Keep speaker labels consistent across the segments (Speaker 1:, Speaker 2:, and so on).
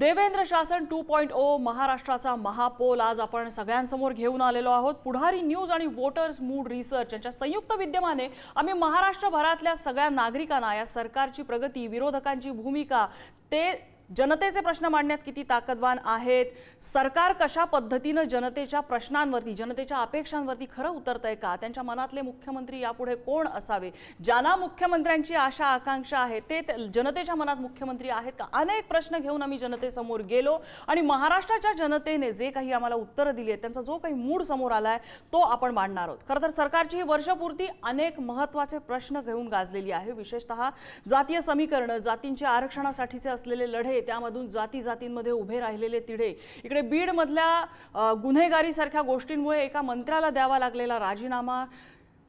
Speaker 1: देवेंद्र शासन two point O महाराष्ट्राचा महापोल. आज आपण सगळ्यांसमोर घेऊन आलेलो आहोत. पुढारी न्यूज आणि वोटर्स मूड रिसर्च यांच्या संयुक्त विद्यमाने आम्ही महाराष्ट्रभरातल्या सगळ्या नागरिकांना या सरकारची प्रगती विरोधकांची भूमिका ते जनतेचे प्रश्न मांडण्यात किती ताकदवान आहेत? सरकार कशा पद्धतीनं जनतेच्या प्रश्नांवरती जनतेच्या अपेक्षांवरती खरं उतरतंय का? त्यांच्या मनातले मुख्यमंत्री यापुढे कोण असावे? ज्यांना मुख्यमंत्र्यांची आशा आकांक्षा आहे ते जनतेच्या मनात मुख्यमंत्री आहेत का? अनेक प्रश्न घेऊन आम्ही जनतेसमोर गेलो आणि महाराष्ट्राच्या जनतेने जे काही आम्हाला उत्तरं दिली आहेत त्यांचा जो काही मूड समोर आला आहे तो आपण मांडणार आहोत. खरं तर सरकारची ही वर्षपूर्ती अनेक महत्त्वाचे प्रश्न घेऊन गाजलेली आहे. विशेषतः जातीय समीकरणं जातींच्या आरक्षणासाठीचे असलेले लढे त्यामधून जाती जातींमध्ये उभे राहिलेले तिढे. इकडे बीडमधल्या गुन्हेगारीसारख्या गोष्टींमुळे एका मंत्र्याला द्यावा लागलेला राजीनामा.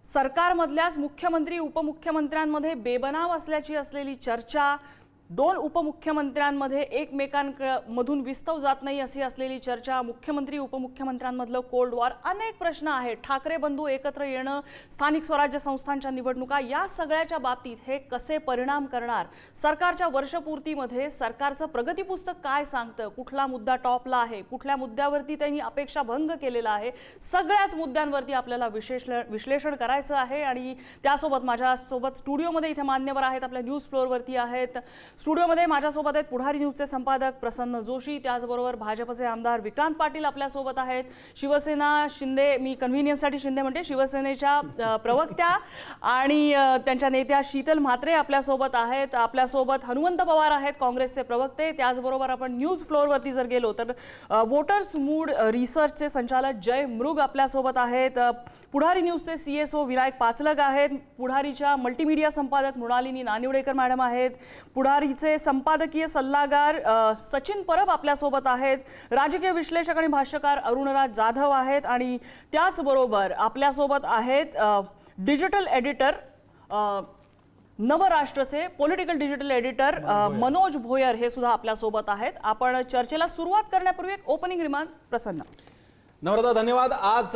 Speaker 1: सरकारमधल्याच मुख्यमंत्री उपमुख्यमंत्र्यांमध्ये बेबनाव असल्याची असलेली चर्चा. दोन उपमुख्यमंत्र्यांमध्ये एकमेकांमधून विस्तव जात नाही अशी असलेली चर्चा मुख्यमंत्री उपमुख्यमंत्र्यांमधलं कोल्ड वॉर अनेक प्रश्न आहेत. ठाकरे बंधू एकत्र येणं स्थानिक स्वराज्य संस्थांच्या निवडणुका या सगळ्याच्या बाबतीत हे कसे परिणाम करणार? सरकारच्या वर्षपूर्तीमध्ये सरकारचं प्रगतीपुस्तक काय सांगतं? कुठला मुद्दा टॉपला आहे? कुठल्या मुद्द्यावरती त्यांनी अपेक्षा भंग केलेला आहे? सगळ्याच मुद्द्यांवरती आपल्याला विशेष विश्लेषण करायचं आहे आणि त्यासोबत माझ्यासोबत स्टुडिओमध्ये इथे मान्यवर आहेत. आपल्या न्यूज फ्लोअरवरती आहेत. स्टुडिओमध्ये माझ्यासोबत आहेत पुढारी न्यूजचे संपादक प्रसन्न जोशी त्याचबरोबर भाजपचे आमदार विक्रांत पाटील आपल्यासोबत आहेत. शिवसेना शिंदे मी कन्व्हिनियन्ससाठी शिंदे म्हणते शिवसेनेच्या प्रवक्त्या आणि त्यांच्या नेत्या शीतल म्हात्रे आपल्यासोबत आहेत. आपल्यासोबत हनुमंत पवार आहेत काँग्रेसचे प्रवक्ते. त्याचबरोबर आपण न्यूज फ्लोअरवरती जर गेलो तर वोटर्स मूड रिसर्चचे संचालक जय मृग आपल्यासोबत आहेत. Pudhari न्यूजचे C S O Vinayak Pachalag आहेत. पुढारीच्या मल्टीमीडिया संपादक मृणालिनी नानिवडेकर मॅडम आहेत. पुढारी पुढारीचे संपादकीय सल्लागार सचिन परब आपल्यासोबत आहेत. राजकीय विश्लेषक आणि भाष्यकार अरुणराज जाधव आहेत आणि त्याचबरोबर आपल्यासोबत आहेत digital editor नवराष्ट्रचे political digital editor Manoj Bhoyar. हे सुद्धा आपल्यासोबत आहेत. आपण चर्चेला सुरुवात करण्यापूर्वी एक ओपनिंग रिमार्क प्रसन्न.
Speaker 2: नम्रता धन्यवाद. आज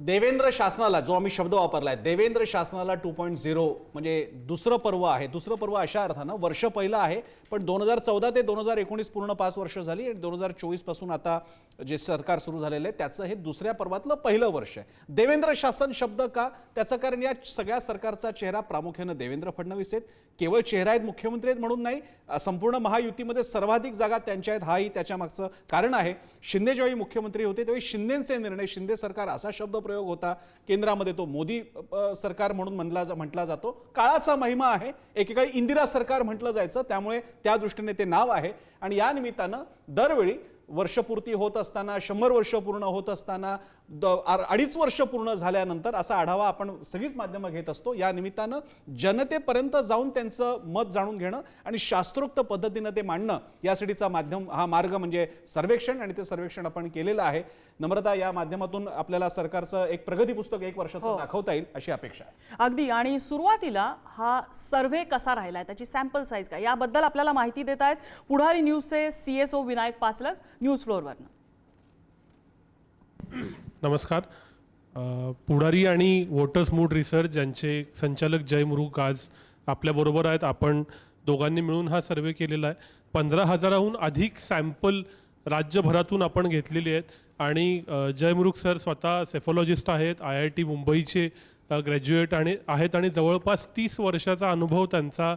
Speaker 2: देवेंद्र शासनाला जो आम्ही शब्द वापरला आहे देवेंद्र शासनाला टू पॉईंट झिरो म्हणजे दुसरं पर्व आहे. दुसरं पर्व अशा अर्थानं वर्ष पहिलं आहे पण दोन हजार चौदा ते दोन हजार एकोणीस पूर्ण पाच वर्ष झाली आणि दोन हजार चोवीसपासून आता जे सरकार सुरू झालेलं आहे त्याचं हे दुसऱ्या पर्वातलं पहिलं वर्ष आहे. देवेंद्र शासन शब्द का? त्याचं कारण या सगळ्या सरकारचा चेहरा प्रामुख्यानं देवेंद्र फडणवीस आहेत. केवळ चेहरा आहेत मुख्यमंत्री आहेत म्हणून नाही संपूर्ण महायुतीमध्ये सर्वाधिक जागा त्यांच्या आहेत हाही त्याच्या मागचं कारण आहे. शिंदे ज्यावेळी मुख्यमंत्री होते त्यावेळी शिंदेचे निर्णय शिंदे सरकार असा शब्द प्रयोग होता. केंद्रामध्ये तो मोदी सरकार म्हणून म्हणला जा- म्हटला जातो. काळाचा महिमा आहे. एकेकाळी इंदिरा सरकार म्हटलं जायचं. त्यामुळे त्या दृष्टीने ते नाव आहे. आणि या निमित्तानं दरवेळी वर्षपूर्ती होत असताना शंभर वर्ष पूर्ण होत असताना अडीच वर्ष पूर्ण झाल्यानंतर असा आढावा आपण सगळीच माध्यमं घेत असतो. या निमित्तानं जनतेपर्यंत जाऊन त्यांचं मत जाणून घेणं आणि शास्त्रोक्त पद्धतीनं ते मांडणं यासाठीचा माध्यम हा मार्ग म्हणजे सर्वेक्षण आणि ते सर्वेक्षण आपण केलेलं आहे. नम्रता या माध्यमातून आपल्याला सरकारचं एक प्रगती पुस्तक एक वर्षाचं दाखवता येईल अशी अपेक्षा आहे.
Speaker 1: अगदी. आणि सुरुवातीला हा सर्व्हे कसा राहिलाय त्याची सॅम्पल साईज काय याबद्दल आपल्याला माहिती देत आहेत Pudhari न्यूजचे C S O Vinayak Pachalag news फ्लोअरवरनं.
Speaker 3: नमस्कार. पुढारी आणि वोटर्स मूड रिसर्च यांचे संचालक जय मुरुग आज आपल्याबरोबर आहेत. आपण दोघांनी मिळून हा सर्वे केलेला आहे. पंधरा हजाराहून अधिक सॅम्पल राज्यभरातून आपण घेतलेले आहेत. आणि अ, जय सर स्वतः सेफॉलॉजिस्ट आहेत आय आय टी मुंबईचे ग्रॅज्युएट आणि आहेत आणि जवळपास तीस वर्षाचा अनुभव त्यांचा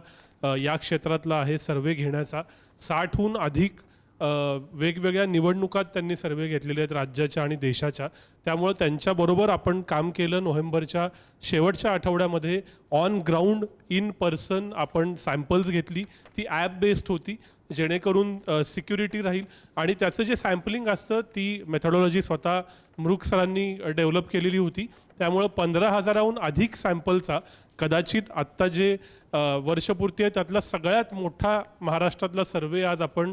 Speaker 3: या क्षेत्रातला आहे सर्वे घेण्याचा. साठहून अधिक वेगवेगळ्या निवडणुकात त्यांनी सर्वे घेतलेले आहेत राज्याच्या आणि देशाच्या. त्यामुळं त्यांच्याबरोबर आपण काम केलं नोव्हेंबरच्या शेवटच्या आठवड्यामध्ये. ऑन ग्राउंड इन पर्सन आपण सॅम्पल्स घेतली. ती ॲप बेस्ड होती जेणेकरून सिक्युरिटी राहील. आणि त्याचं जे सॅम्पलिंग असतं ती मेथडॉलॉजी स्वतः मृग सरांनी डेव्हलप केलेली होती. त्यामुळं पंधरा हजाराहून अधिक सॅम्पलचा कदाचित आत्ता जे वर्षपूर्ती आहे त्यातला सगळ्यात मोठा महाराष्ट्रातला सर्वे आज आपण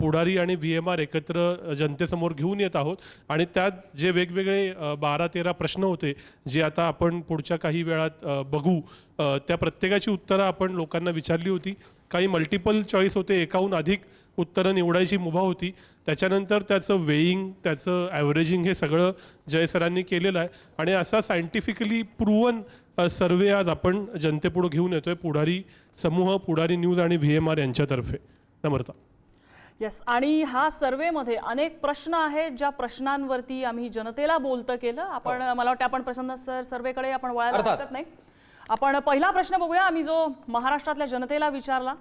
Speaker 3: पुढारी आणि व्ही एम आर एकत्र जनतेसमोर घेऊन येत आहोत. आणि त्यात जे वेगवेगळे बारा तेरा प्रश्न होते जे आता आपण पुढच्या काही वेळात बघू. त्या प्रत्येकाची उत्तरं आपण लोकांना विचारली होती. काही मल्टिपल चॉईस होते एकाहून अधिक उत्तरं निवडायची मुभा होती. त्याच्यानंतर त्याचं वेईंग त्याचं ॲव्हरेजिंग हे सगळं जय सरांनी केलेलं आहे. आणि असा सायंटिफिकली प्रूवन सर्वे आज आपण जनतेपुढं घेऊन येतोय. पुढारी समूह पुढारी न्यूज आणि व्ही एम आर यांच्यातर्फे. नम्रता
Speaker 1: येस आणि हा सर्वेमध्ये अनेक प्रश्न आहेत. ज्या प्रश्नांवरती आम्ही जनतेला बोलतं केलं. आपण मला वाटतं आपण प्रसन्न सर सर्वेकडे आपण वळायला. हरकत नाही. आपण पहिला प्रश्न बघूया. आम्ही जो महाराष्ट्रातल्या जनतेला विचारला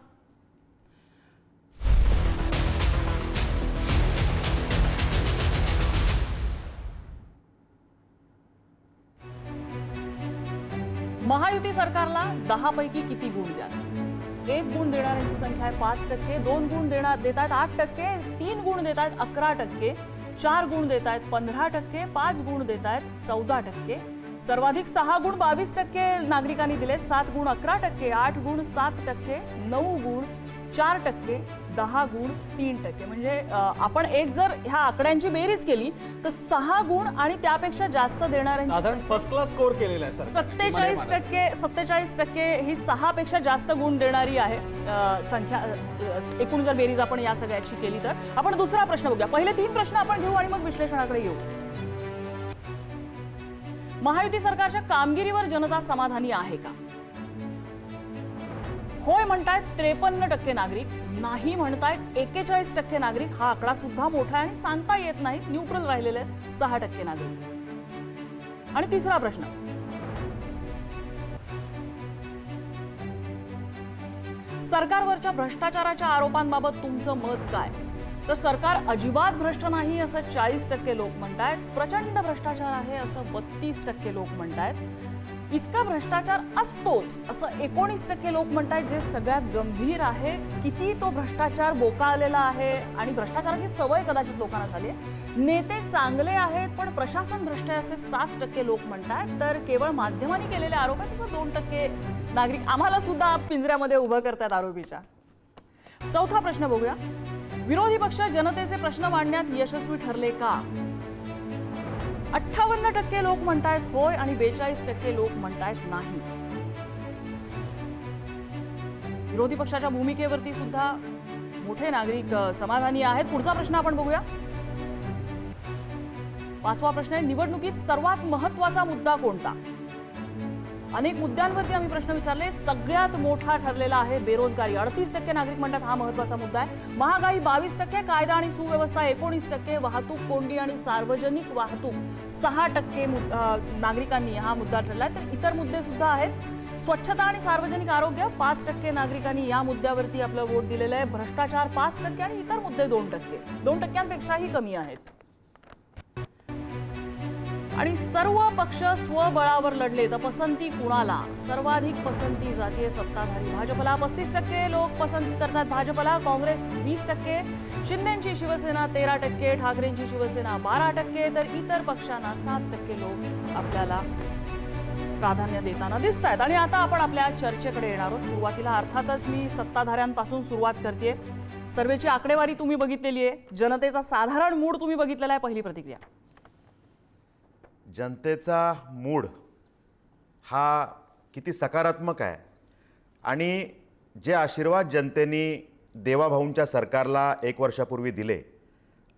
Speaker 1: महायुती सरकारला दहा पैकी किती गुण द्याल? एक गुण देणाऱ्यांची संख्या आहे पाच टक्के दोन गुण देणार देत आहेत आठ टक्के तीन गुण देत आहेत अकरा टक्के चार गुण देत आहेत पंधरा टक्के पाच गुण देत आहेत चौदा टक्के. सर्वाधिक सहा गुण बावीस टक्के नागरिकांनी दिलेत सात गुण अकरा टक्के आठ गुण सात टक्के नऊ गुण चार टक्के दहा गुण तीन टक्के. म्हणजे आपण एक जर ह्या आकड्यांची बेरीज केली तर सहा गुण आणि त्यापेक्षा जास्त देणाऱ्यांची
Speaker 2: साधारण फर्स्ट क्लास स्कोर केलेला आहे सर
Speaker 1: सत्तेचाळीस टक्के सत्तेचाळीस टक्के ही सहा पेक्षा जास्त गुण देणारी आहे संख्या एकूण जर बेरीज आपण या सगळ्याची केली तर. आपण दुसरा प्रश्न बघूया. पहिले तीन प्रश्न आपण घेऊ आणि मग विश्लेषणाकडे येऊ. महायुती सरकारच्या कामगिरीवर जनता समाधानी आहे का? होय म्हणतायत त्रेपन्न टक्के नागरिक नाही म्हणतायत एकेचाळीस टक्के नागरिक हा आकडा सुद्धा मोठा आहे आणि सांगता येत नाही न्यूट्रल राहिलेले सहा टक्के नागरिक. आणि तिसरा प्रश्न. सरकारवरच्या भ्रष्टाचाराच्या आरोपांबाबत तुमचं मत काय? तर सरकार अजिबात भ्रष्ट नाही असं चाळीस टक्के लोक म्हणतायत प्रचंड भ्रष्टाचार आहे असं बत्तीस टक्के लोक म्हणतायत. इतका भ्रष्टाचार असतोच असं एकोणीस टक्के लोक म्हणतायत जे सगळ्यात गंभीर आहे. किती तो भ्रष्टाचार बोकाळलेला आहे आणि भ्रष्टाचाराची सवय कदाचित लोकांना झाली आहे. नेते चांगले आहेत पण प्रशासन भ्रष्ट आहे असे सात टक्के लोक म्हणतायत. तर केवळ माध्यमांनी केलेले आरोप आहेत तसं दोन टक्के नागरिक आम्हाला सुद्धा पिंजऱ्यामध्ये उभं करतात आरोपीच्या. चौथा प्रश्न बघूया. विरोधी पक्ष जनतेचे प्रश्न मांडण्यात यशस्वी ठरले का? अठ्ठावन्न टक्के लोक म्हणतायत होय आणि बेचाळीस टक्के लोक म्हणतायत नाही. विरोधी पक्षाच्या भूमिकेवरती सुद्धा मोठे नागरिक समाधानी आहेत. पुढचा प्रश्न आपण बघूया. पाचवा प्रश्न आहे निवडणुकीत सर्वात महत्त्वाचा मुद्दा कोणता? अनेक मुद्द्यांवरती आम्ही प्रश्न विचारले. सगळ्यात मोठा ठरलेला आहे बेरोजगारी. अडतीस टक्के नागरिक म्हणतात हा महत्त्वाचा मुद्दा आहे. महागाई बावीस टक्के कायदा आणि सुव्यवस्था एकोणीस टक्के वाहतूक कोंडी आणि सार्वजनिक वाहतूक सहा टक्के नागरिकांनी हा मुद्दा ठरला तर इतर मुद्दे सुद्धा आहेत. स्वच्छता आणि सार्वजनिक आरोग्य पाच टक्के नागरिकांनी या मुद्द्यावरती आपलं वोट दिलेलं आहे. भ्रष्टाचार पाच टक्के आणि इतर मुद्दे दोन टक्के. दोन टक्क्यांपेक्षाही कमी आहेत. आणि सर्व पक्ष स्वबळावर लढले. तर पसंती कुणाला? सर्वाधिक पसंती जातीय सत्ताधारी भाजपला. पस्तीस टक्के लोक पसंत करतात भाजपला. काँग्रेस वीस टक्के. शिंदेची शिवसेना तेरा टक्के. ठाकरेंची शिवसेना बारा टक्के. तर इतर पक्षांना सात टक्के लोक आपल्याला प्राधान्य देताना दिसत आहेत आणि आता आपण आपल्या चर्चेकडे येणार आहोत. सुरुवातीला अर्थातच मी सत्ताधाऱ्यांपासून सुरुवात करते सर्वेची आकडेवारी तुम्ही बघितलेली आहे. जनतेचा साधारण मूड तुम्ही बघितलेला आहे. पहिली प्रतिक्रिया.
Speaker 4: जनतेचा मूड हा किती सकारात्मक आहे. आणि जे आशीर्वाद जनतेने देवाभाऊंच्या सरकारला एक वर्षापूर्वी दिले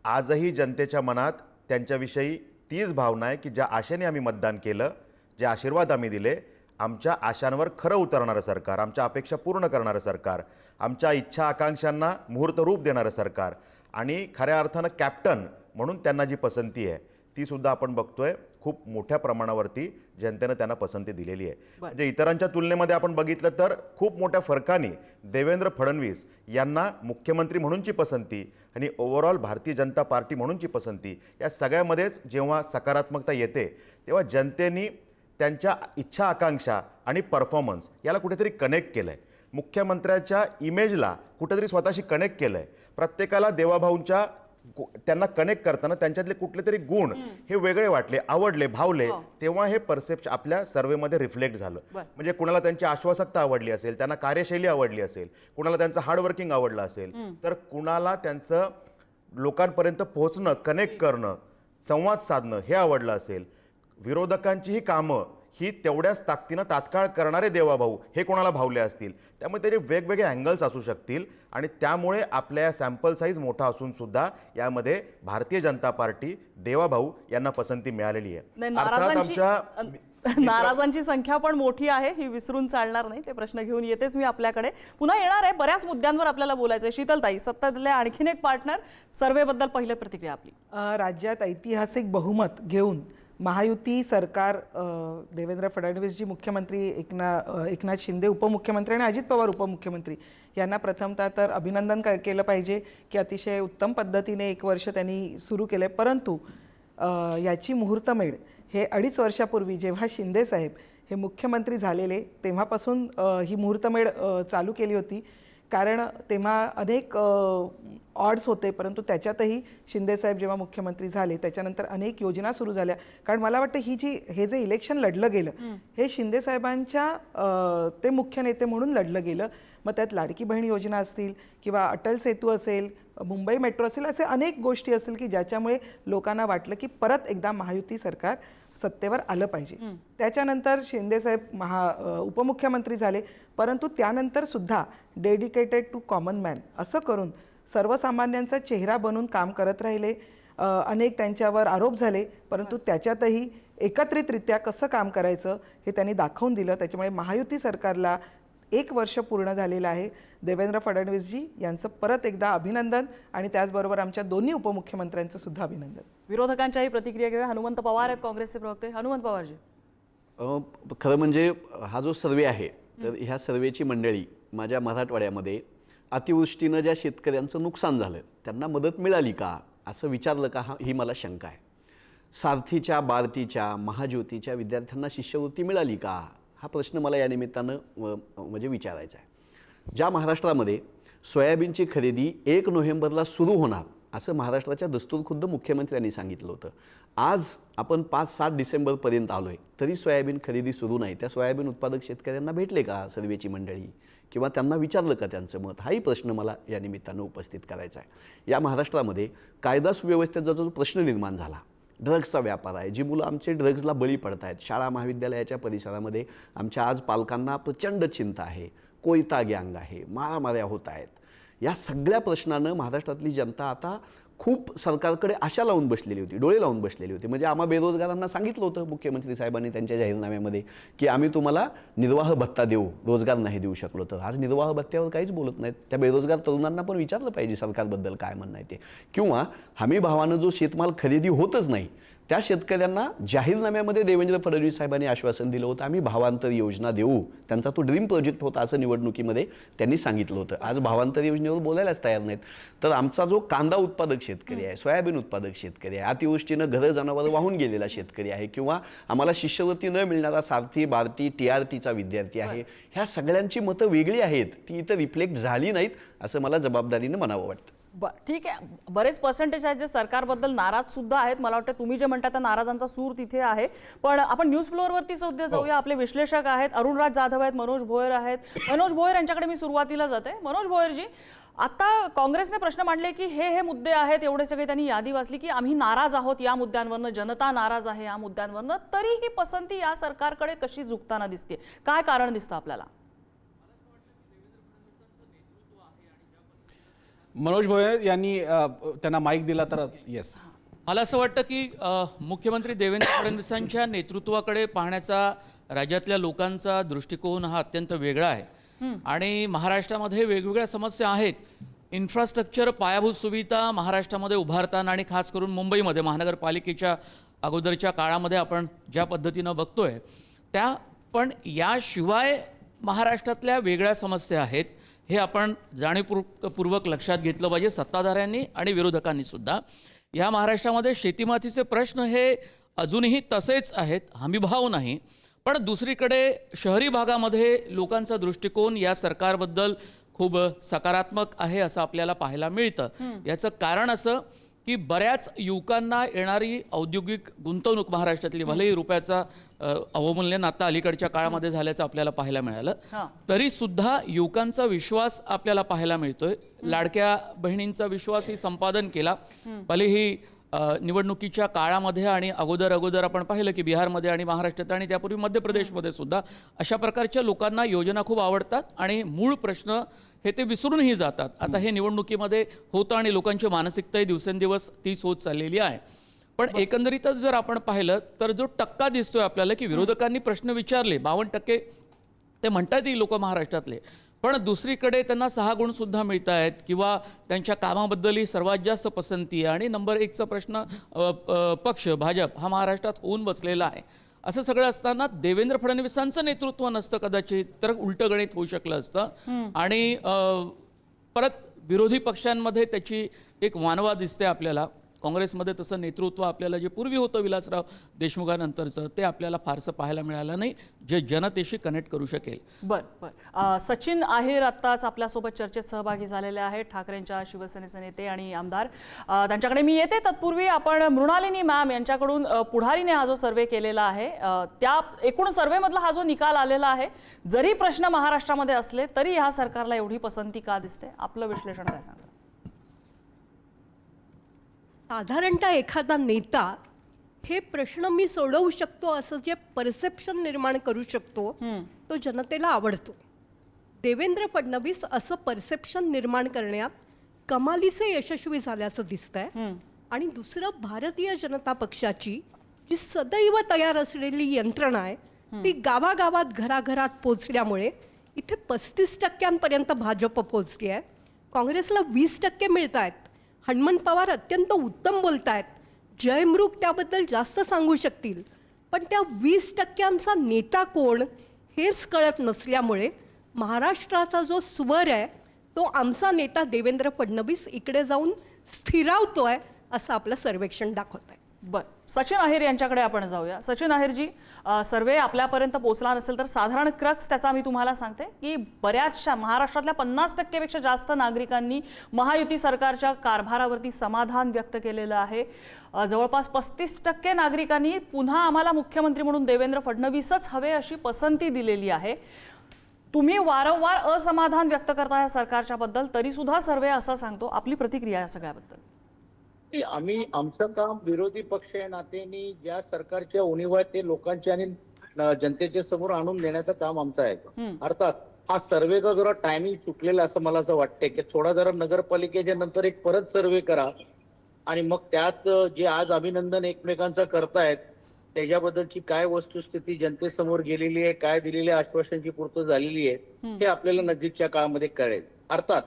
Speaker 4: आजही जनतेच्या मनात त्यांच्याविषयी तीच भावना आहे की ज्या आशेने आम्ही मतदान केलं जे आशीर्वाद आम्ही दिले आमच्या आशांवर खरं उतरणारं सरकार आमच्या अपेक्षा पूर्ण करणारं सरकार आमच्या इच्छा आकांक्षांना मुहूर्त रूप देणारं सरकार आणि खऱ्या अर्थानं कॅप्टन म्हणून त्यांना जी पसंती आहे तीसुद्धा आपण आपण बघतोय. खूप मोठ्या प्रमाणावरती जनतेनं त्यांना पसंती दिलेली आहे. म्हणजे इतरांच्या तुलनेमध्ये आपण बघितलं तर खूप मोठ्या फरकाने देवेंद्र फडणवीस यांना मुख्यमंत्री म्हणूनची पसंती आणि ओव्हरऑल भारतीय जनता पार्टी म्हणूनची पसंती या सगळ्यामध्येच जेव्हा सकारात्मकता येते तेव्हा जनतेनी त्यांच्या इच्छा आकांक्षा आणि परफॉर्मन्स याला कुठेतरी कनेक्ट केलं आहे मुख्यमंत्र्याच्या इमेजला कुठेतरी स्वतःशी कनेक्ट केलं आहे प्रत्येकाला देवाभाऊंच्या त्यांना कनेक्ट करताना त्यांच्यातले कुठले तरी गुण हे वेगळे वाटले आवडले भावले तेव्हा हे परसेप्शन आपल्या सर्वेमध्ये रिफ्लेक्ट झालं. म्हणजे कुणाला त्यांची आश्वासकता आवडली असेल त्यांना कार्यशैली आवडली असेल कुणाला त्यांचं हार्डवर्किंग आवडलं असेल तर कुणाला त्यांचं लोकांपर्यंत पोहोचणं कनेक्ट करणं संवाद साधणं हे आवडलं असेल. विरोधकांचीही कामं ही तेवढ्याच ताकदीनं तात्काळ करणारे देवाभाऊ हे कोणाला भावले असतील? त्यामुळे त्याचे वेगवेगळे अँगल्स असू शकतील आणि त्यामुळे आपल्या सॅम्पल साईज मोठा असून सुद्धा यामध्ये भारतीय जनता पार्टी देवाभाऊ यांना पसंती मिळालेली आहे. अर्थात
Speaker 1: नाराजांची-
Speaker 4: आमच्या
Speaker 1: अन- नाराजांची संख्या पण मोठी आहे ही विसरून चालणार नाही ते प्रश्न घेऊन येतेच मी आपल्याकडे. पुन्हा येणार आहे बऱ्याच मुद्द्यांवर आपल्याला बोलायचं आहे शीतलताई सत्तातल्या आणखीन एक पार्टनर सर्वेबद्दल पहिली प्रतिक्रिया आपली.
Speaker 5: राज्यात ऐतिहासिक बहुमत घेऊन महायुती सरकार देवेंद्र फडणवीसजी मुख्यमंत्री एकना एकनाथ शिंदे उपमुख्यमंत्री आणि अजित पवार उपमुख्यमंत्री यांना प्रथमतः तर अभिनंदन क- केलं पाहिजे की अतिशय उत्तम पद्धतीने एक वर्ष त्यांनी सुरू केलं आहे परंतु याची मुहूर्तमेढ हे अडीच वर्षापूर्वी जेव्हा शिंदे साहेब हे मुख्यमंत्री झालेले तेव्हापासून ही मुहूर्तमेढ चालू केली होती. कारण तेव्हा अनेक ऑड्स होते परंतु त्याच्यातही शिंदेसाहेब जेव्हा मुख्यमंत्री झाले त्याच्यानंतर अनेक योजना सुरू झाल्या. कारण मला वाटतं ही जी हे जे इलेक्शन लढलं गेलं हे. शिंदेसाहेबांच्या ते मुख्य नेते म्हणून लढलं गेलं. मग त्यात लाडकी बहीण योजना असतील किंवा अटल सेतू असेल मुंबई मेट्रो असेल असे अनेक गोष्टी असतील की ज्याच्यामुळे लोकांना वाटलं की परत एकदा महायुती सरकार सत्तेवर आलं पाहिजे. त्याच्यानंतर शिंदेसाहेब महा उपमुख्यमंत्री झाले. परंतु त्यानंतर सुद्धा डेडिकेटेड टू कॉमन मॅन असं करून सर्वसामान्यांचा चेहरा बनून काम करत राहिले. अनेक त्यांच्यावर आरोप झाले. परंतु त्याच्यातही एकत्रितरित्या कसं काम करायचं हे त्यांनी दाखवून दिलं. त्याच्यामुळे महायुती सरकारला एक वर्ष पूर्ण झालेलं आहे. देवेंद्र फडणवीसजी यांचं परत एकदा अभिनंदन आणि त्याचबरोबर आमच्या दोन्ही उपमुख्यमंत्र्यांचं सुद्धा अभिनंदन.
Speaker 1: विरोधकांच्याही प्रतिक्रिया घेऊया. हनुमंत पवार आहेत काँग्रेसचे प्रवक्ते. हनुमंत पवारजी.
Speaker 6: खरं म्हणजे हा जो सर्वे आहे तर ह्या सर्वेची मंडळी माझ्या मराठवाड्यामध्ये अतिवृष्टीनं ज्या शेतकऱ्यांचं नुकसान झालं त्यांना मदत मिळाली का असं विचारलं का हा ही मला शंका आहे. सारथीच्या बार्टीच्या महाज्योतीच्या विद्यार्थ्यांना शिष्यवृत्ती मिळाली का? हा प्रश्न मला या निमित्तानं म्हणजे विचारायचा आहे. ज्या महाराष्ट्रामध्ये सोयाबीनची खरेदी एक नोव्हेंबरला सुरू होणार असं महाराष्ट्राच्या दस्तूरखुद्द मुख्यमंत्र्यांनी सांगितलं होतं. आज आपण पाच सात डिसेंबरपर्यंत आलो आहे तरी सोयाबीन खरेदी सुरू नाही. त्या सोयाबीन उत्पादक शेतकऱ्यांना भेटले का सर्वेची मंडळी? किंवा त्यांना विचारलं का त्यांचं मत? हाही प्रश्न मला या निमित्तानं उपस्थित करायचा आहे. या महाराष्ट्रामध्ये कायदा सुव्यवस्थेचा जो प्रश्न निर्माण झाला ड्रग्सचा व्यापार आहे. जी मुलं आमचे ड्रग्जला बळी पडत आहेत शाळा महाविद्यालयाच्या परिसरामध्ये आमच्या आज पालकांना प्रचंड चिंता आहे. कोयता गँग आहे. मारामाऱ्या होत आहेत. या सगळ्या प्रश्नानं महाराष्ट्रातली जनता आता खूप सरकारकडे आशा लावून बसलेली होती डोळे लावून बसलेली होती. म्हणजे आम्हा बेरोजगारांना सांगितलं होतं मुख्यमंत्री साहेबांनी त्यांच्या जाहीरनाम्यामध्ये की आम्ही तुम्हाला निर्वाह भत्ता देऊ रोजगार नाही देऊ शकलो तर. आज निर्वाह भत्त्यावर काहीच बोलत नाहीत. त्या बेरोजगार तरुणांना पण विचारलं पाहिजे सरकारबद्दल काय म्हणणं आहे ते. किंवा हमी भावानं जो शेतमाल खरेदी होतच नाही त्या शेतकऱ्यांना जाहीरनाम्यामध्ये देवेंद्र फडणवीस साहेबांनी आश्वासन दिलं होतं आम्ही भावांतर योजना देऊ. त्यांचा तो ड्रीम प्रोजेक्ट होता असं निवडणुकीमध्ये त्यांनी सांगितलं होतं. आज भावांतर योजनेवर बोलायलाच तयार नाहीत. तर आमचा जो कांदा उत्पादक शेतकरी आहे सोयाबीन उत्पादक शेतकरी आहे अतिवृष्टीनं घरं जनावरं वाहून गेलेला शेतकरी आहे किंवा आम्हाला शिष्यवृत्ती न मिळणारा सारथी बारती टी आर टीचा विद्यार्थी आहे ह्या सगळ्यांची मतं वेगळी आहेत. ती इथं रिफ्लेक्ट झाली नाहीत असं मला जबाबदारीनं म्हणावं वाटतं.
Speaker 1: ब- ठीक आहे. बरेच पर्सेंटेज आहेत जे सरकारबद्दल नाराज सुद्धा आहेत. मला वाटतं तुम्ही जे म्हणता त्या नाराजांचा सूर तिथे आहे. पण आपण न्यूज फ्लोअरवरती सुद्धा जाऊया. आपले विश्लेषक आहेत. अरुणराज जाधव आहेत मनोज भोयर आहेत. मनोज भोयर यांच्याकडे मी सुरुवातीला जाते. मनोज भोयरजी आता काँग्रेसने प्रश्न मांडले की हे हे मुद्दे आहेत एवढे सगळे त्यांनी यादी वाचली की आम्ही नाराज आहोत या मुद्द्यांवरनं जनता नाराज आहे या मुद्द्यांवरनं तरी ही पसंती या सरकारकडे कशी झुकताना दिसते? काय कारण दिसतं आपल्याला?
Speaker 2: मनोज भोयर यांनी त्यांना माईक दिला तर येस
Speaker 7: मला असं वाटतं की मुख्यमंत्री देवेंद्र फडणवीसांच्या नेतृत्वाकडे पाहण्याचा राज्यातल्या लोकांचा दृष्टिकोन हा अत्यंत वेगळा आहे. आणि महाराष्ट्रामध्ये वेगवेगळ्या समस्या आहेत. इन्फ्रास्ट्रक्चर पायाभूत सुविधा महाराष्ट्रामध्ये उभारताना आणि खास करून मुंबईमध्ये महानगरपालिकेच्या अगोदरच्या काळामध्ये आपण ज्या पद्धतीनं बघतोय त्या पण याशिवाय महाराष्ट्रातल्या वेगळ्या समस्या आहेत. हे आपण जाणीवपूर्वक लक्षात घेतलं पाहिजे सत्ताधाऱ्यांनी आणि विरोधकांनी सुद्धा. या महाराष्ट्रामध्ये शेतीमातीचे प्रश्न हे अजूनही तसेच आहेत हमीभाव नाही. पण दुसरीकडे शहरी भागामध्ये लोकांचा दृष्टिकोन या सरकारबद्दल खूप सकारात्मक आहे असं आपल्याला पाहायला मिळतं. याचं कारण असं की बऱ्याच युवकांना येणारी औद्योगिक गुंतवणूक महाराष्ट्रातली भलेही रुपयाचा अवमूल्यन आता अलीकडच्या काळामध्ये झाल्याचं आपल्याला पाहायला मिळालं. तरी सुद्धा युवकांचा विश्वास आपल्याला पाहायला मिळतोय. लाडक्या बहिणींचा विश्वासही संपादन केला. भलेही निवडणुकीच्या काळामध्ये आणि अगोदर अगोदर आपण पाहिलं की बिहारमध्ये आणि महाराष्ट्रात आणि त्यापूर्वी मध्य प्रदेशमध्ये सुद्धा अशा प्रकारच्या लोकांना योजना खूप आवडतात आणि मूळ प्रश्न हे ते विसरूनही जातात. आता हे निवडणुकीमध्ये होतं आणि लोकांची मानसिकताही दिवसेंदिवस तीच होत चाललेली आहे. पण एकंदरीतच जर आपण पाहिलं तर जो टक्का दिसतोय आपल्याला की विरोधकांनी प्रश्न विचारले बावन्न टक्के ते म्हणतात ही लोक महाराष्ट्रातले. पण दुसरीकडे त्यांना सहा गुण सुद्धा मिळत आहेत किंवा त्यांच्या कामाबद्दलही सर्वात जास्त पसंती आहे. आणि नंबर एकचा प्रश्न पक्ष भाजप हा महाराष्ट्रात होऊन बसलेला आहे. असं सगळं असताना देवेंद्र फडणवीसांचं नेतृत्व नसतं कदाचित तर उलटं गणित होऊ शकलं असतं. आणि परत विरोधी पक्षांमध्ये त्याची एक वानवा दिसते आपल्याला. काँग्रेसमध्ये तसं नेतृत्व आपल्याला जे पूर्वी होतं विलासराव देशमुखानंतरचं ते आपल्याला फारसं पाहायला मिळालं नाही जे जनतेशी कनेक्ट करू शकेल.
Speaker 1: बर बर. सचिन आहेर आत्ताच आपल्यासोबत चर्चेत सहभागी झालेले आहेत. ठाकरेंच्या शिवसेनेचे नेते आणि आमदार. त्यांच्याकडे मी येते. तत्पूर्वी आपण मृणालिनी मॅम यांच्याकडून पुढारीने हा जो सर्वे केलेला आहे त्या एकूण सर्वेमधला हा जो निकाल आलेला आहे जरी प्रश्न महाराष्ट्रामध्ये असले तरी ह्या सरकारला एवढी पसंती का दिसते? आपलं विश्लेषण काय सांगा
Speaker 8: साधारणतः एखादा नेता हे प्रश्न मी सोडवू शकतो असं जे परसेप्शन निर्माण करू शकतो तो जनतेला आवडतो. देवेंद्र फडणवीस असं परसेप्शन निर्माण करण्यात कमालीचे यशस्वी झाल्याचं दिसतंय. आणि दुसरं भारतीय जनता पक्षाची जी सदैव तयार असलेली यंत्रणा आहे ती गावागावात घराघरात पोचल्यामुळे इथे पस्तीस टक्क्यांपर्यंत भाजप पोचते आहे. काँग्रेसला वीस टक्के मिळत आहेत हनुमंत पवार अत्यंत उत्तम बोलत आहेत जयमृग त्याबद्दल जास्त सांगू शकतील. पण त्या वीस टक्क्यांचा नेता कोण हेच कळत नसल्यामुळे महाराष्ट्राचा जो स्वर आहे तो आमचा नेता देवेंद्र फडणवीस इकडे जाऊन स्थिरावतो आहे असं आपलं सर्वेक्षण दाखवत आहे
Speaker 1: बर. सचिन अहिर यांच्याकडे आपण जाऊया. सचिन अहिरजी सर्वे आपल्यापर्यंत पोहोचला नसेल तर साधारण क्रक्स त्याचा मी तुम्हाला सांगते की बऱ्याचशा महाराष्ट्रातल्या पन्नास टक्केपेक्षा जास्त नागरिकांनी महायुती सरकारच्या कारभारावरती समाधान व्यक्त केलेलं आहे. जवळपास पस्तीस टक्के नागरिकांनी पुन्हा आम्हाला मुख्यमंत्री म्हणून देवेंद्र फडणवीसच हवे अशी पसंती दिलेली आहे. तुम्ही वारंवार असमाधान व्यक्त करता या सरकारच्या बद्दल सर्वे असं सांगतो. आपली प्रतिक्रिया या सगळ्याबद्दल.
Speaker 9: आम्ही आमचं काम विरोधी पक्ष या नात्याने ज्या सरकारच्या उणीवा आहेत ते लोकांच्या आणि जनतेच्या समोर आणून देण्याचं काम आमचं आहे. अर्थात हा सर्वेचा जरा टायमिंग चुकलेला असं मला असं वाटतंय की थोडा जरा नगरपालिकेच्या नंतर एक परत सर्वे करा. आणि मग त्यात जे आज अभिनंदन एकमेकांचं करतायत त्याच्याबद्दलची काय वस्तुस्थिती जनतेसमोर गेलेली आहे काय दिलेली आश्वासनची पूर्त झालेली आहे हे आपल्याला नजीकच्या काळामध्ये कळेल. अर्थात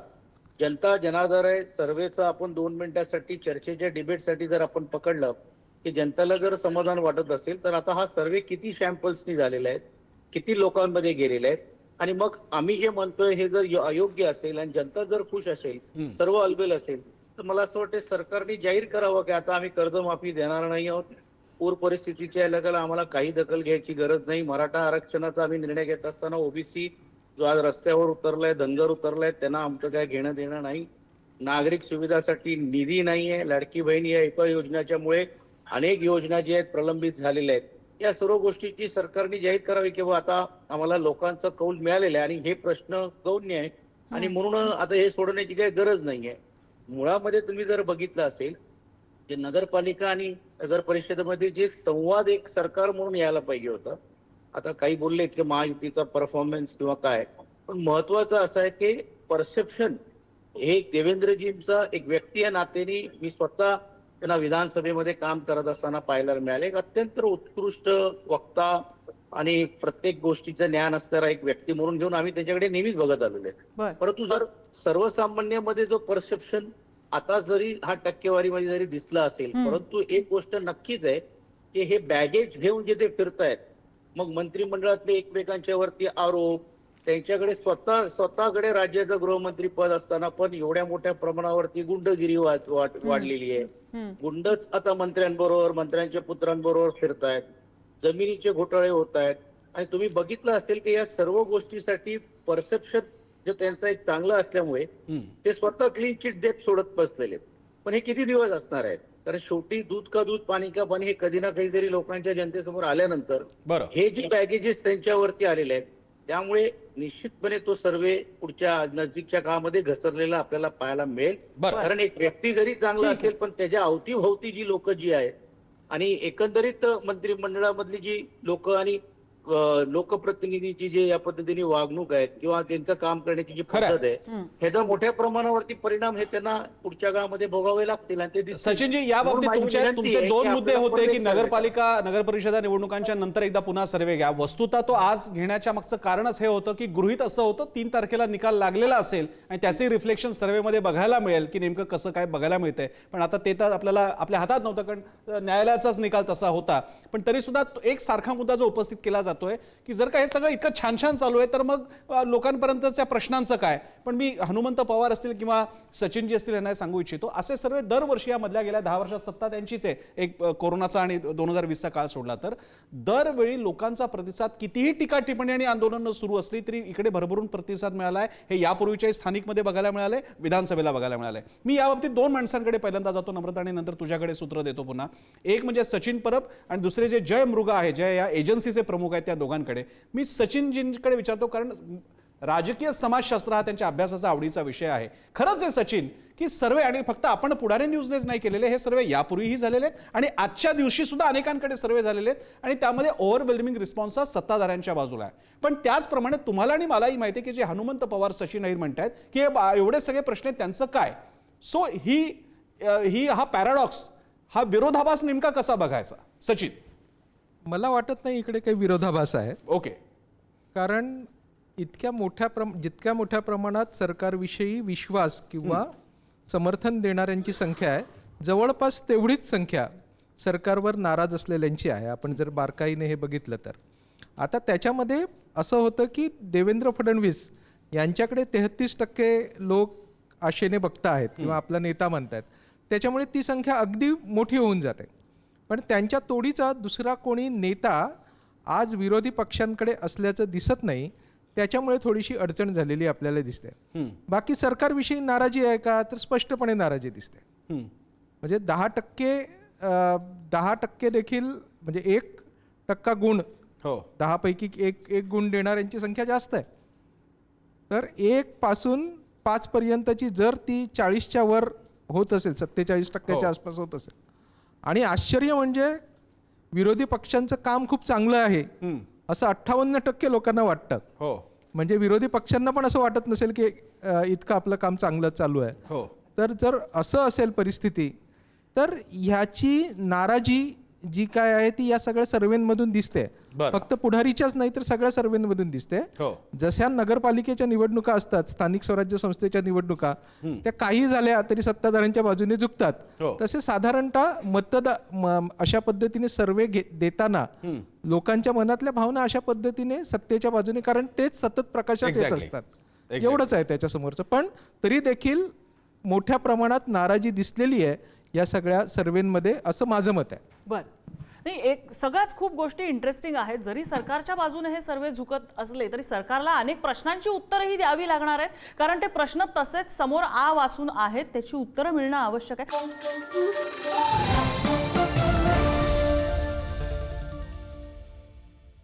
Speaker 9: जनता जनाधार आहे सर्वेचं आपण दोन मिनिटासाठी चर्चेच्या डिबेटसाठी जर आपण पकडलं की जनतेला जर समाधान वाटत असेल तर आता हा सर्वे किती सॅम्पल्सनी झालेला आहे किती लोकांमध्ये गेलेले आहेत आणि मग आम्ही जे म्हणतोय हे जर यो- अयोग्य असेल आणि जनता जर खुश असेल सर्व अलबेल असेल तर मला असं वाटतं सरकारने जाहीर करावं की आता आम्ही कर्जमाफी देणार नाही आहोत. पूर परिस्थितीच्या इलाक्याला आम्हाला काही दखल घ्यायची गरज नाही. मराठा आरक्षणाचा आम्ही निर्णय घेत असताना ओबीसी जो आज रस्त्यावर उतरलाय धनगर उतरलाय त्यांना आमचं काय घेणं देणं नाही. नागरिक सुविधासाठी निधी नाहीये लाडकी बहीण या एका योजनेच्या मुळे अनेक योजना ज्या आहेत प्रलंबित झालेल्या आहेत. या सर्व गोष्टीची सरकारने जाहीर करावी की बुवा आता आम्हाला लोकांचा कौल मिळालेला आहे आणि हे प्रश्न गौण्य आहे. आणि म्हणून आता हे सोडण्याची काही गरज नाहीये. मुळामध्ये तुम्ही जर बघितलं असेल जे नगरपालिका आणि नगर परिषदेमध्ये जे संवाद एक सरकार म्हणून यायला पाहिजे होतं आता काही बोलले की महायुतीचा परफॉर्मन्स किंवा काय पण महत्वाचं असं आहे की परसेप्शन हे देवेंद्रजींचा एक व्यक्ती या नात्याने मी स्वतः त्यांना विधानसभेमध्ये काम करत असताना पाहायला मिळाले. एक अत्यंत उत्कृष्ट वक्ता आणि प्रत्येक गोष्टीचं ज्ञान असणारा एक व्यक्ती म्हणून घेऊन आम्ही त्याच्याकडे नेहमीच बघत आलेलो आहे. परंतु जर सर्वसामान्यामध्ये जो परसेप्शन आता जरी हा टक्केवारीमध्ये जरी दिसला असेल परंतु एक गोष्ट नक्कीच आहे की हे बॅगेज घेऊन जे ते फिरतायत मग मंत्रिमंडळातले एकमेकांच्या वरती आरोप त्यांच्याकडे स्वतः स्वतःकडे राज्याचं गृहमंत्री पद असताना पण एवढ्या मोठ्या प्रमाणावरती गुंडगिरी वाढ- वाढ- वाढलेली आहे. गुंडच आता मंत्र्यांबरोबर मंत्र्यांच्या पुत्रांबरोबर फिरतायत. जमिनीचे घोटाळे होत आहेत आणि तुम्ही बघितलं असेल की या सर्व गोष्टीसाठी परसेप्शन जे त्यांचं एक चांगलं असल्यामुळे ते स्वतः क्लीन चिट देत सोडत बसलेले आहेत. पण हे किती दिवस असणार आहेत? कारण शेवटी दूध का दूध पाणी का पाणी हे कधी ना कधीतरी लोकांच्या जनतेसमोर आल्यानंतर हे जे बॅगेजेस त्यांच्यावरती आलेले आहेत त्यामुळे निश्चितपणे तो सर्वे पुढच्या नजदीकच्या काळामध्ये घसरलेला आपल्याला पाहायला मिळेल. कारण एक व्यक्ती जरी चांगला असेल पण त्याच्या अवतीभोवती जी लोक जी आहेत आणि एकंदरीत मंत्रिमंडळामधली जी लोक आणि लोकप्रतिनिधीची जे या पद्धतीने वागणूक आहे किंवा त्यांचं काम करण्याची जी
Speaker 2: खरं आहे.
Speaker 9: पद्धत आहे ह्याचा मोठ्या प्रमाणावरती परिणाम हे त्यांना पुढच्या काळामध्ये भोगावे लागतील आणि ते.
Speaker 2: सचिनजी या बाबतीत तुमचे तुमचे दोन मुद्दे होते की नगरपालिका नगर परिषदा निवडणुकांच्या नंतर एकदा पुन्हा सर्वे घ्या. वस्तुता तो आज घेण्याच्या मागचं कारणच हे होतं की गृहित असं होतं तीन तारखेला निकाल लागलेला असेल आणि त्याचे रिफ्लेक्शन सर्वेमध्ये बघायला मिळेल की नेमकं कसं काय बघायला मिळतंय. पण आता ते तर आपल्याला आपल्या हातात नव्हतं कारण न्यायालयाचाच निकाल तसा होता. पण तरी सुद्धा तो एक सारखा मुद्दा जो उपस्थित केला जातोय की जर का हे सगळं इतकं छान छान चालू आहे तर मग लोकांपर्यंतच्या प्रश्नांचं काय? पण मी हनुमंत पवार असतील किंवा सचिनजी असतील यांना सांगू इच्छितो असे सर्वे दरवर्षी या मधल्या गेल्या दहा वर्षात सत्ता त्यांचीच आहे. एक कोरोनाचा आणि दोन हजार वीसचा काळ सोडला तर. दरवेळी लोकांचा प्रतिसाद कितीही टीका टिप्पणी आणि आंदोलनं सुरू असली तरी इकडे भरभरून प्रतिसाद मिळाला आहे हे यापूर्वीच्याही स्थानिकमध्ये बघायला मिळालंय विधानसभेला बघायला मिळालंय. मी या बाबतीत दोन माणसांकडे पहिल्यांदा जातो नम्रता आणि नंतर तुझ्याकडे सूत्र देतो पुन्हा. एक म्हणजे सचिन परब आणि दुसरे जे जय मृगा आहे जय या एजन्सीचे प्रमुख आहेत त्या दोघांकडे. मी सचिनजींकडे विचारतो कारण राजकीय समाजशास्त्र हा त्यांच्या अभ्यासाचा आवडीचा विषय आहे. खरंच आहे सचिन की सर्वे आणि फक्त आपण पुढारी न्यूजनेच नाही केलेले हे सर्वे यापूर्वीही झालेले आहेत आणि आजच्या दिवशी सुद्धा अनेकांकडे सर्वे झालेले आहेत आणि त्यामध्ये ओव्हरवेल्मिंग रिस्पॉन्स हा सत्ताधाऱ्यांच्या बाजूला आहे. पण त्याचप्रमाणे तुम्हाला आणि मलाही माहिती आहे की जे हनुमंत पवार सचिन अहिर म्हणतायत की एवढे सगळे प्रश्न आहेत त्यांचं काय? सो ही ही हा पॅराडॉक्स हा विरोधाभास नेमका कसा बघायचा? सचिन.
Speaker 10: मला वाटत नाही इकडे काही विरोधाभास आहे.
Speaker 2: ओके.
Speaker 10: कारण इतक्या मोठ्या प्रम जितक्या मोठ्या प्रमाणात सरकारविषयी विश्वास किंवा समर्थन देणाऱ्यांची संख्या आहे जवळपास तेवढीच संख्या सरकारवर नाराज असलेल्यांची आहे. आपण जर बारकाईने हे बघितलं तर. आता त्याच्यामध्ये असं होतं की देवेंद्र फडणवीस यांच्याकडे तेहतीस टक्के लोक आशेने बघतायत किंवा आपला नेता म्हणतायत त्याच्यामुळे ती संख्या अगदी मोठी होऊन जाते. पण त्यांच्या तोडीचा दुसरा कोणी नेता आज विरोधी पक्षांकडे असल्याचं दिसत नाही त्याच्यामुळे थोडीशी अडचण झालेली आपल्याला दिसते. बाकी सरकारविषयी नाराजी आहे का? तर स्पष्टपणे नाराजी दिसते. म्हणजे दहा टक्के दहा टक्के देखील म्हणजे एक टक्का गुण
Speaker 2: हो.
Speaker 10: दहापैकी एक एक गुण देणाऱ्यांची संख्या जास्त आहे. तर एक पासून पाच पर्यंतची जर ती चाळीसच्या वर होत असेल सत्तेचाळीस टक्क्याच्या
Speaker 2: हो.
Speaker 10: आसपास होत असेल आणि आश्चर्य म्हणजे विरोधी पक्षांचं काम खूप चांगलं आहे. असं अठ्ठावन्न टक्के लोकांना वाटतं.
Speaker 2: हो.
Speaker 10: म्हणजे विरोधी पक्षांना पण असं वाटत नसेल की इतकं आपलं काम चांगलं चालू आहे.
Speaker 2: हो.
Speaker 10: तर जर असं असेल परिस्थिती तर ह्याची नाराजी जी काय आहे ती या सगळ्या सर्वेंमधून दिसते. फक्त पुढारीच्याच नाही तर सगळ्या सर्वेंमधून दिसते
Speaker 2: हो
Speaker 10: जशा नगरपालिकेच्या निवडणुका असतात स्थानिक स्वराज्य संस्थेच्या निवडणुका त्या काही झाल्या तरी सत्ताधाऱ्यांच्या बाजूने झुकतात
Speaker 2: हो.
Speaker 10: तसे साधारणतः मतदा अशा पद्धतीने सर्वे देताना लोकांच्या मनातल्या भावना अशा पद्धतीने सत्तेच्या बाजूने कारण तेच सतत प्रकाशात येत. असतात. एवढंच आहे त्याच्यासमोरचं पण तरी देखील मोठ्या प्रमाणात नाराजी दिसलेली आहे या सगळ्या सर्वेंमध्ये असं माझं मत आहे.
Speaker 1: बर. नाही एक सगळ्याच खूप गोष्टी इंटरेस्टिंग आहेत. जरी सरकारच्या बाजूने हे सर्वे झुकत असले तरी सरकारला अनेक प्रश्नांची उत्तरंही द्यावी लागणार आहेत. कारण ते प्रश्न तसेच समोर आ वासून आहेत त्याची उत्तरं मिळणं आवश्यक आहे.